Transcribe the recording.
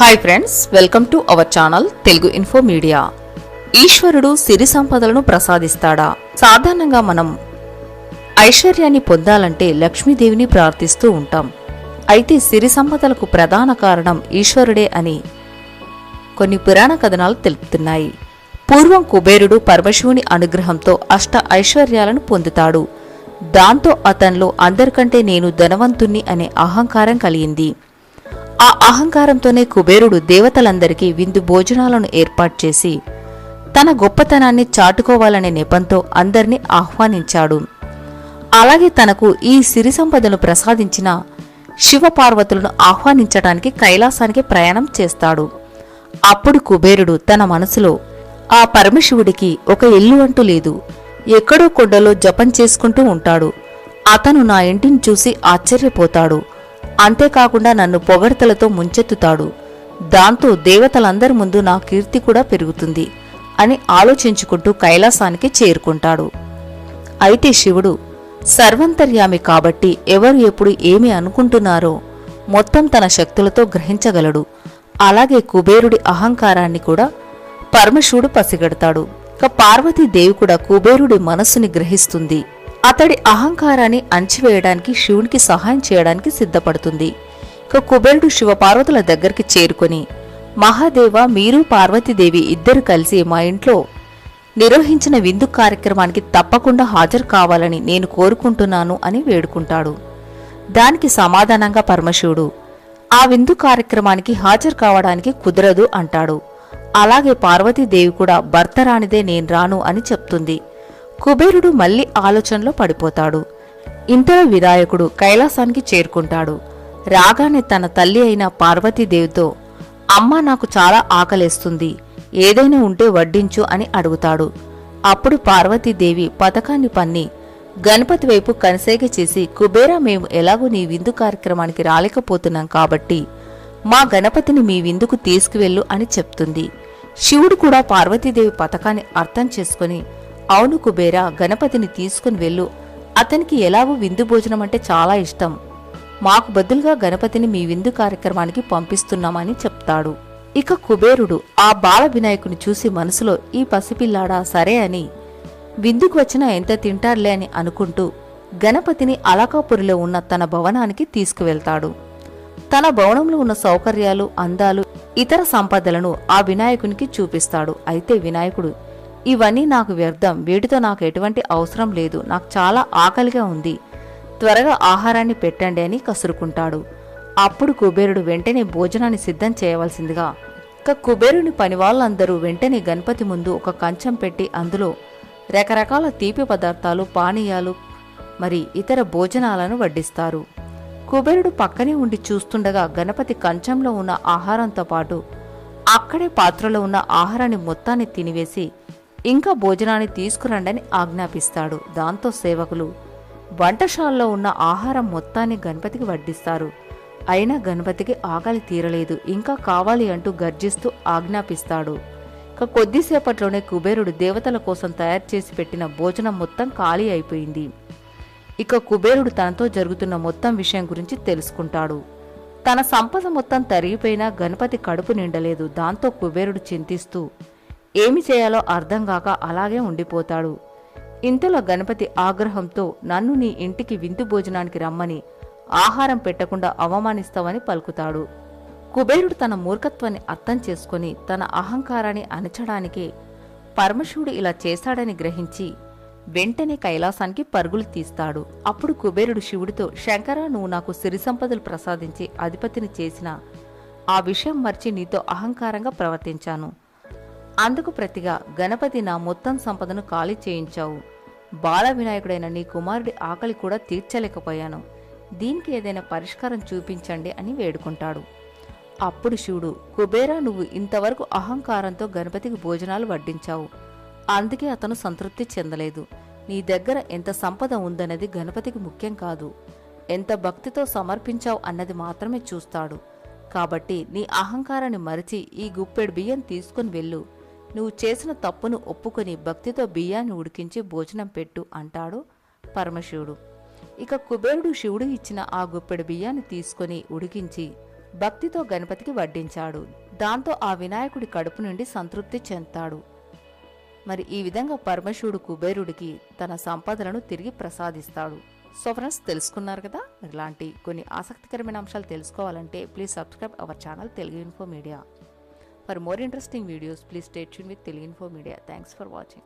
Hi friends welcome to our channel Telugu info media ఈశ్వరుడు సిరి సంపదలను ప్రసాదిస్తాడా? సాధారణంగా మనం ఐశ్వర్యాన్ని పొందాలంటే లక్ష్మీదేవిని ప్రార్థిస్తూ ఉంటాం. అయితే సిరి సంపదలకు ప్రధాన కారణం ఈశ్వరుడే అని కొన్ని పురాణ కథనాలు తెలుపుతున్నాయి. పూర్వం కుబేరుడు పరమశివుని అనుగ్రహంతో అష్ట ఐశ్వర్యాలను పొందుతాడు. దాంతో అతనిలో అందరికంటే నేను ధనవంతుణ్ణి అనే అహంకారం కలిగింది. ఆ అహంకారంతోనే కుబేరుడు దేవతలందరికీ విందు భోజనాలను ఏర్పాటు చేసి తన గొప్పతనాన్ని చాటుకోవాలనే నెపంతో అందరినీ ఆహ్వానించాడు. అలాగే తనకు ఈ సిరి సంపదను ప్రసాదించిన శివపార్వతులను ఆహ్వానించడానికి కైలాసానికి ప్రయాణం చేస్తాడు. అప్పుడు కుబేరుడు తన మనసులో ఆ పరమశివుడికి ఒక ఇల్లు అంటూ లేదు. ఎక్కడో కొండలో జపం చేసుకుంటూ ఉంటాడు. అతను నా ఇంటిని చూసి ఆశ్చర్యపోతాడు. అంతేకాకుండా నన్ను పొగడ్తలతో ముంచెత్తుతాడు. దాంతో దేవతలందరి ముందు నా కీర్తి కూడా పెరుగుతుంది అని ఆలోచించుకుంటూ కైలాసానికి చేరుకుంటాడు. అయితే శివుడు సర్వంతర్యామి కాబట్టి ఎవరు ఎప్పుడు ఏమి అనుకుంటున్నారో మొత్తం తన శక్తులతో గ్రహించగలడు. అలాగే కుబేరుడి అహంకారాన్ని కూడా పరమశివుడు పసిగడతాడు. ఇక పార్వతీదేవి కూడా కుబేరుడి మనస్సుని గ్రహిస్తుంది. అతడి అహంకారాన్ని అంచివేయడానికి శివునికి సహాయం చేయడానికి సిద్ధపడుతుంది. ఇక కుబేరుడు శివపార్వతుల దగ్గరికి చేరుకొని మహాదేవ మీరు పార్వతీదేవి ఇద్దరు కలిసి మా ఇంట్లో నిర్వహించిన విందు కార్యక్రమానికి తప్పకుండా హాజరు కావాలని నేను కోరుకుంటున్నాను అని వేడుకుంటాడు. దానికి సమాధానంగా పరమశివుడు ఆ విందు కార్యక్రమానికి హాజరు కావడానికి కుదరదు అంటాడు. అలాగే పార్వతీదేవి కూడా భర్త రానిదే నేను రాను అని చెప్తుంది. కుబేరుడు మళ్ళీ ఆలోచనలో పడిపోతాడు. ఇంతలో వినాయకుడు కైలాసానికి చేరుకుంటాడు. రాగానే తన తల్లి అయిన పార్వతీదేవితో అమ్మ నాకు చాలా ఆకలేస్తుంది. ఏదైనా ఉంటే వడ్డించు అని అడుగుతాడు. అప్పుడు పార్వతీదేవి పథకాన్ని పన్ని గణపతి వైపు కనసేగ చేసి కుబేరా మేము ఎలాగూ నీ విందు కార్యక్రమానికి రాలేకపోతున్నాం కాబట్టి మా గణపతిని మీ విందుకు తీసుకువెళ్ళు అని చెప్తుంది. శివుడు కూడా పార్వతీదేవి పథకాన్ని అర్థం చేసుకుని అవును కుబేరా గణపతిని తీసుకుని వెళ్ళు. అతనికి ఎలాగూ విందు భోజనం అంటే చాలా ఇష్టం. మాకు బదులుగా గణపతిని మీ విందు కార్యక్రమానికి పంపిస్తున్నామని చెప్తాడు. ఇక కుబేరుడు ఆ బాల వినాయకుని చూసి మనసులో ఈ పసిపిల్లాడా సరే అని. విందుకు వచ్చిన ఎంత తింటారులే అని అనుకుంటూ గణపతిని అలకాపురిలో ఉన్న తన భవనానికి తీసుకువెళ్తాడు. తన భవనంలో ఉన్న సౌకర్యాలు అందాలు ఇతర సంపదలను ఆ వినాయకునికి చూపిస్తాడు. అయితే వినాయకుడు ఇవన్నీ నాకు వ్యర్థం. వీటితో నాకు ఎటువంటి అవసరం లేదు. నాకు చాలా ఆకలిగా ఉంది. త్వరగా ఆహారాన్ని పెట్టండి అని కసురుకుంటాడు. అప్పుడు కుబేరుడు వెంటనే భోజనాన్ని సిద్ధం చేయవలసిందిగా. ఇక కుబేరుని పని వాళ్ళందరూ వెంటనే గణపతి ముందు ఒక కంచం పెట్టి అందులో రకరకాల తీపి పదార్థాలు పానీయాలు మరి ఇతర భోజనాలను వడ్డిస్తారు. కుబేరుడు పక్కనే ఉండి చూస్తుండగా గణపతి కంచంలో ఉన్న ఆహారంతో పాటు అక్కడే పాత్రలో ఉన్న ఆహారాన్ని మొత్తాన్ని తినివేసి ఇంకా భోజనాన్ని తీసుకురండని ఆజ్ఞాపిస్తాడు. దాంతో సేవకులు వంటశాలలో ఉన్న ఆహారం మొత్తాన్ని గణపతికి వడ్డిస్తారు. అయినా గణపతికి ఆకలి తీరలేదు. ఇంకా కావాలి అంటూ గర్జిస్తూ ఆజ్ఞాపిస్తాడు. ఇక కొద్దిసేపట్లోనే కుబేరుడు దేవతల కోసం తయారు చేసి పెట్టిన భోజనం మొత్తం ఖాళీ అయిపోయింది. ఇక కుబేరుడు తనతో జరుగుతున్న మొత్తం విషయం గురించి తెలుసుకుంటాడు. తన సంపద మొత్తం తరిగిపోయినా గణపతి కడుపు నిండలేదు. దాంతో కుబేరుడు చింతిస్తూ ఏమి చేయాలో అర్థం కాక అలాగే ఉండిపోతాడు. ఇంతలో గణపతి ఆగ్రహంతో నన్ను నీ ఇంటికి విందు భోజనానికి రమ్మని. ఆహారం పెట్టకుండా అవమానిస్తావని పలుకుతాడు. కుబేరుడు తన మూర్ఖత్వాన్ని అర్థం చేసుకుని తన అహంకారాన్ని అణచడానికే పరమశివుడు ఇలా చేశాడని గ్రహించి వెంటనే కైలాసానికి పరుగులు తీస్తాడు. అప్పుడు కుబేరుడు శివుడితో శంకర నువ్వు నాకు సిరి సంపదలు ప్రసాదించి అధిపతిని చేసిన ఆ విషయం మర్చి నీతో అహంకారంగా ప్రవర్తించాను. అందుకు ప్రతిగా గణపతి నా మొత్తం సంపదను ఖాళీ చేయించావు. బాల వినాయకుడైన నీ కుమారుడి ఆకలి కూడా తీర్చలేకపోయాను. దీనికి ఏదైనా పరిష్కారం చూపించండి అని వేడుకుంటాడు. అప్పుడు శివుడు కుబేరా నువ్వు ఇంతవరకు అహంకారంతో గణపతికి భోజనాలు వడ్డించావు. అందుకే అతను సంతృప్తి చెందలేదు. నీ దగ్గర ఎంత సంపద ఉందన్నది గణపతికి ముఖ్యం కాదు. ఎంత భక్తితో సమర్పించావు అన్నది మాత్రమే చూస్తాడు. కాబట్టి నీ అహంకారాన్ని మరిచి ఈ గుప్పెడు బియ్యం తీసుకుని వెళ్ళు. నువ్వు చేసిన తప్పును ఒప్పుకొని భక్తితో బియ్యాన్ని ఉడికించి భోజనం పెట్టు అంటాడు పరమశివుడు. ఇక కుబేరుడు శివుడు ఇచ్చిన ఆ గుప్పెడు బియ్యాన్ని తీసుకొని ఉడికించి భక్తితో గణపతికి వడ్డించాడు. దాంతో ఆ వినాయకుడి కడుపు నుండి సంతృప్తి చెందాడు మరి ఈ విధంగా పరమశివుడు కుబేరుడికి తన సంపదలను తిరిగి ప్రసాదిస్తాడు. సో ఫ్రెండ్స్ తెలుసుకున్నారు కదా? మరి ఇలాంటి కొన్ని ఆసక్తికరమైన అంశాలు తెలుసుకోవాలంటే please subscribe our channel Telugu info media. For more interesting videos, please stay tuned with Teleinfo Media. Thanks for watching.